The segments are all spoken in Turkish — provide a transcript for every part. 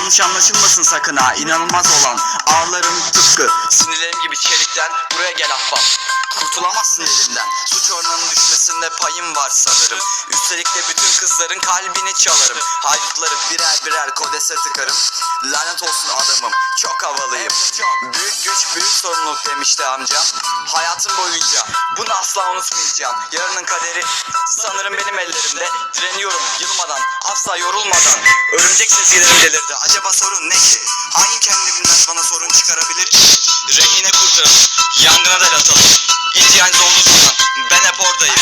Yanlış anlaşılmasın sakın ha. İnanılmaz olan Ağlarım tıpkı sinirlerim gibi çelikten Buraya gel ahbap Kurtulamazsın elimden Düşmesinde payım var sanırım. Üstelik de bütün kızların kalbini çalarım. Haydutları birer birer kodese tıkarım. Lanet olsun adamım çok havalıyım. Büyük güç büyük sorumluluk demişti amcam Hayatım boyunca bunu asla unutmayacağım. Yarının kaderi sanırım benim ellerimde. Direniyorum yılmadan asla yorulmadan. Örümcek sezgilerim delirdi. Acaba sorun ne ki? Hangi kendi bilmez bana sorun çıkarabilir ki? Rehine kurtaralım yangına da atalım. İhtiyacınız olduğu zaman ben hep oradayım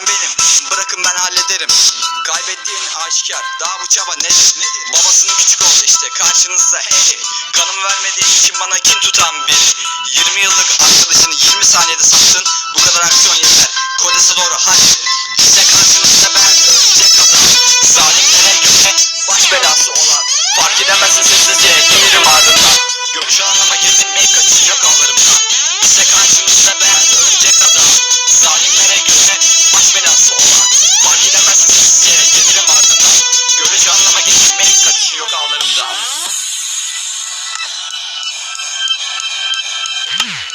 Kaptan benim. Bırakın ben hallederim. Kaybettiğin aşikar. Daha bu çaba nedir? nedir? Babasının küçük oğlu işte. Karşınızda hey Kanımı vermediğin için bana kin tutan biri 20 yıllık arkadaşını 20 saniyede sattın. Bu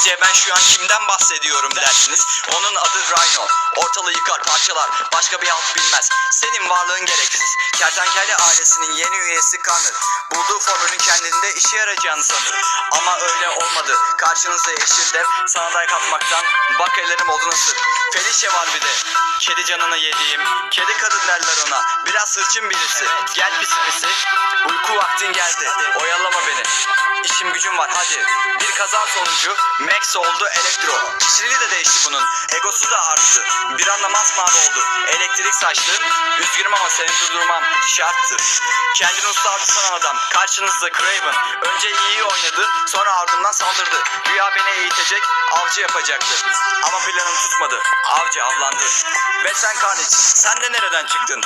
Sizce ben şu an kimden bahsediyorum dersiniz? Onun adı Rhino. Ortalığı yıkar, parçalar, başka bir halt bilmez. Senin varlığın gereksiz. Kertenkele ailesinin yeni üyesi Connor. Bulduğu formülün kendinde işe yarayacağını sanır. Ama öyle olmadı. Karşınızda yeşil dev, sana dayak atmaktan bak ellerim oldu nasıl. Felicia var bir de. Kedi canını yediğim, kedi kadın derler ona. Biraz hırçın birisi. Gel pisi. Uyku vaktin geldi. Oyalama beni. İşim gücüm var hadi. Bir kaza sonucu Max oldu elektro. Kişiliği de değişti bunun. Egosu da arttı. Bir anda masmavi oldu. Elektrik saçtı. Üzgünüm ama seni durdurmam şarttı. Kendini usta avcı sanan adam. Karşınızda Craven. Önce iyi oynadı. Sonra ardından saldırdı. Güya beni eğitecek. Avcı yapacaktı. Ama planım tutmadı. Avcı avlandı. Ve sen Carnage. Sen de nereden çıktın?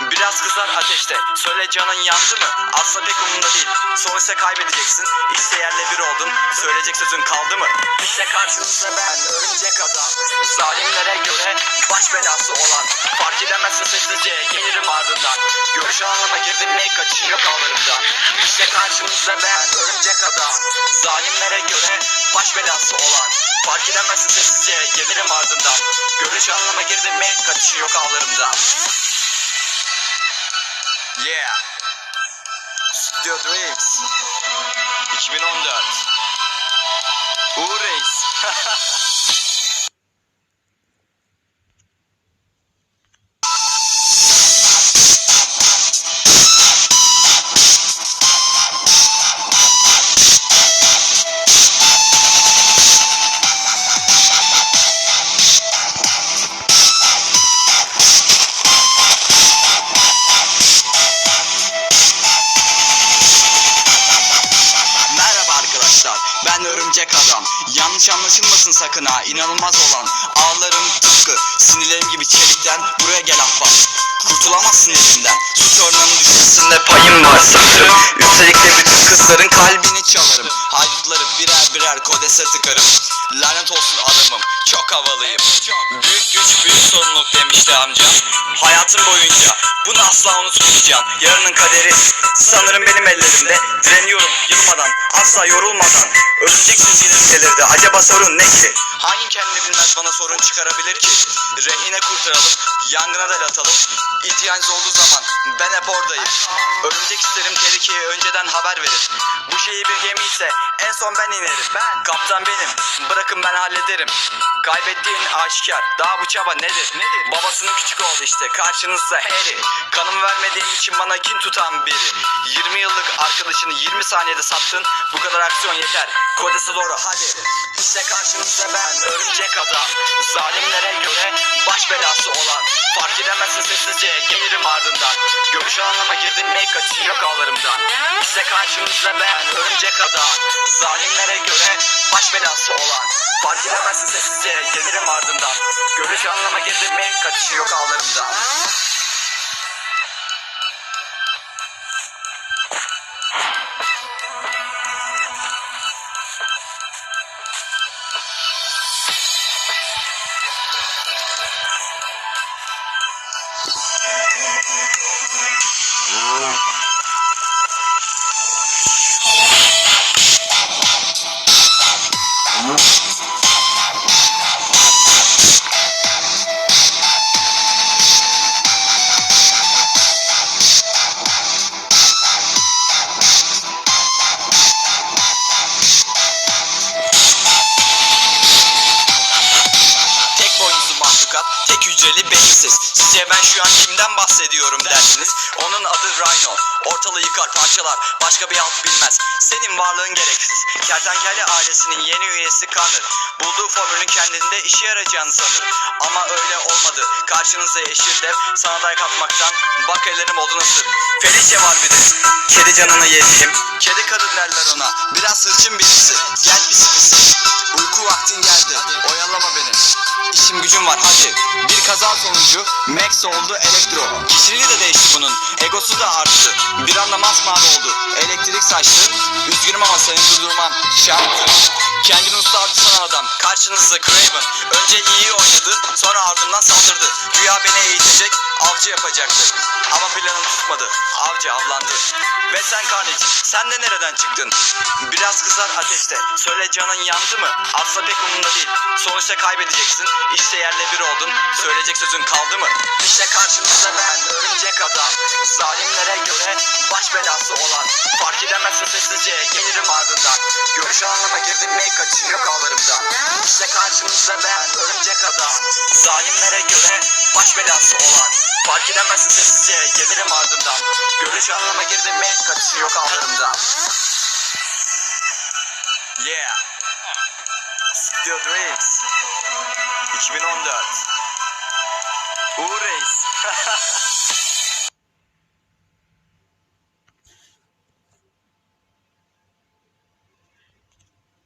Biraz kızar ateşte. Söyle canın yandı mı? Aslında pek umurumda değil. Sonuçta kaybedeceksin. İşte yerle bir oldun. Söyleyecek sözün kaldı mı? İşte karşınızda ben örümcek adam. Zalimlere göre baş belası olan. Fark edemezsin sessizce gelirim ardından. Görüş anlama girdim ne kaçışın yok ağlarımdan. İşte karşınızda ben örümcek adam. Zalimlere göre baş belası olan. Fark edemezsin sessizce gelirim ardından. Görüş anlama girdim ne kaçışın yok ağlarımdan. Yeah. Studio Dreams 2014 Uğur Reis ben Örümcek Adam Yanlış anlaşılmasın sakın ha. İnanılmaz olan Ağlarım tıpkı sinirlerim gibi çelikten Buraya gel ahbap. Kurtulamazsın elimden. Suç oranının düşmesinde payım var sanırım. Üstelik de bütün kızların kalbini çalarım Haydutları birer birer kodese tıkarım Lanet olsun adamım çok havalıyım. Büyük güç büyük sorumluluk demişti amcam Hayatım boyunca bunu asla unutmayacağım. Yarının kaderi sanırım benim ellerimde. Direniyorum yılmadan asla yorulmadan. Örümcek sezgilerim delirdi acaba sorun ne ki? Hangi kendi bilmez bana sorun çıkarabilir ki? Rehine kurtaralım yangına da atalım. İhtiyacınız olduğu zaman ben hep oradayım. Örümcek isterim tehlikeye önceden haber verir Bu şeyi bir gemi ise en son ben inerim Ben kaptan benim bırakın ben hallederim Kay Kaybettiğin aşikar. Daha bu çaba nedir? Nedir? Babasının küçük oğlu işte. Karşınızda Harry. Kanım vermediğim için bana kin tutan biri. 20 yıllık arkadaşını 20 saniyede sattın. Bu kadar aksiyon yeter. Kodesi doğru hadi. İşte karşınızda ben örümcek adam. Zalimlere göre baş belası olan. Fark edemezsin sessizce gelirim ardından. Görüş alanıma girdim make kaçın yok ağlarımdan. İşte karşınızda ben örümcek adam. Zalimlere göre baş belası olan. Fark edemezsin sessizce gelirim ardından. Görüş anlama girdim make kaçışı yok. Sizce ben şu an kimden bahsediyorum dersiniz. Onun adı Rhino. Ortalığı yıkar, parçalar. Başka bir alt bilmez. Senin varlığın gereksiz. Kertenkele ailesinin yeni üyesi Connor. Bulduğu formülün kendinde işe yarayacağını sanır. Ama öyle olmadı. Karşınızda yeşil dev sana dayak atmaktan bak ellerim oldu nasıl. Felice var bir de. Kedi canını yediğim. Kedi kadın derler ona. Biraz hırçın birisi. Gel pisi pisi. Uyku vaktin geldi. Oyalama beni. İşim gücüm var hadi. Bir kaza sonucu Max oldu Elektro. Kişiliği de değişti bunun. Egosu da arttı. Bir anda masmavi oldu. Elektrik saçtı. Üzgünüm ama seni durdurmam. Şartı. Kendini usta avcı adam. Karşınızda Craven. Önce iyi oynadı. Sonra ardından saldırdı. Güya beni eğitecek. Avcı yapacaktı. Ama planım tutmadı. Avcı avlandı. Ve sen Carnage. Sen de nereden çıktın? Biraz kızar ateşte. Söyle canın yandı mı? Aslında pek umurumda değil. Sonuçta kaybedeceksin. İşte yerle bir oldun. Söyleyecek sözün kaldı mı? İşte karşınızda ben örümcek adam. Zalimlere göre baş belası olan. Fark edemezsin sessizce gelirim ardından. Görüş anlama girdim make kaçın yok ağlarımdan. İşte karşınızda ben örümcek adam. Zalimlere göre baş belası olan. Fark edemezsin sessizce gelirim ardından. Görüş anlama girdim make kaçın yok ağlarımdan. Yeah. Studio Dreams 2014 Uğur Reis